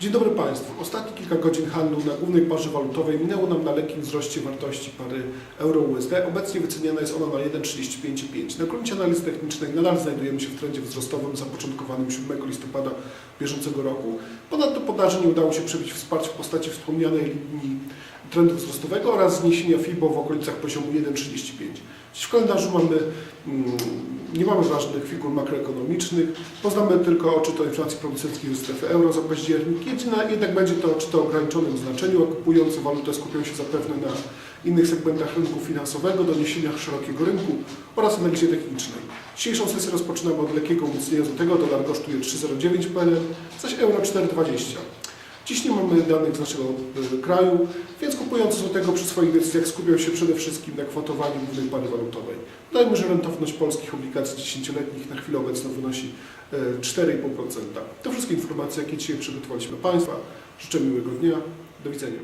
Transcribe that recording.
Dzień dobry Państwu. Ostatnie kilka godzin handlu na głównej parze walutowej minęło nam na lekkim wzroście wartości pary euro-USD. Obecnie wyceniana jest ona na 1,35,5. Na gruncie analizy technicznej nadal znajdujemy się w trendzie wzrostowym zapoczątkowanym 7 listopada bieżącego roku. Ponadto podaży nie udało się przebić wsparcia w postaci wspomnianej linii trendu wzrostowego oraz zniesienia FIBO w okolicach poziomu 1,35. Dziś w kalendarzu mamy, mm, nie mamy ważnych figur makroekonomicznych, poznamy tylko odczyt o inflacji producenckiej ze strefy euro za październik, jednak, będzie to odczyt o ograniczonym znaczeniu, kupujący walutę skupią się zapewne na innych segmentach rynku finansowego, doniesieniach szerokiego rynku oraz analizie technicznej. Dzisiejszą sesję rozpoczynamy od lekkiego umocnienia złotego, dolar kosztuje 3,09 PLN, zaś euro 4,20. Dziś nie mamy danych z naszego y, kraju, więc kupujący złotego przy swoich decyzjach skupią się przede wszystkim na kwotowaniu głównej pary walutowej. Dajmy, że rentowność polskich obligacji 10-letnich na chwilę obecną wynosi y, 4,5%. To wszystkie informacje, jakie dzisiaj przygotowaliśmy Państwa. Życzę miłego dnia. Do widzenia.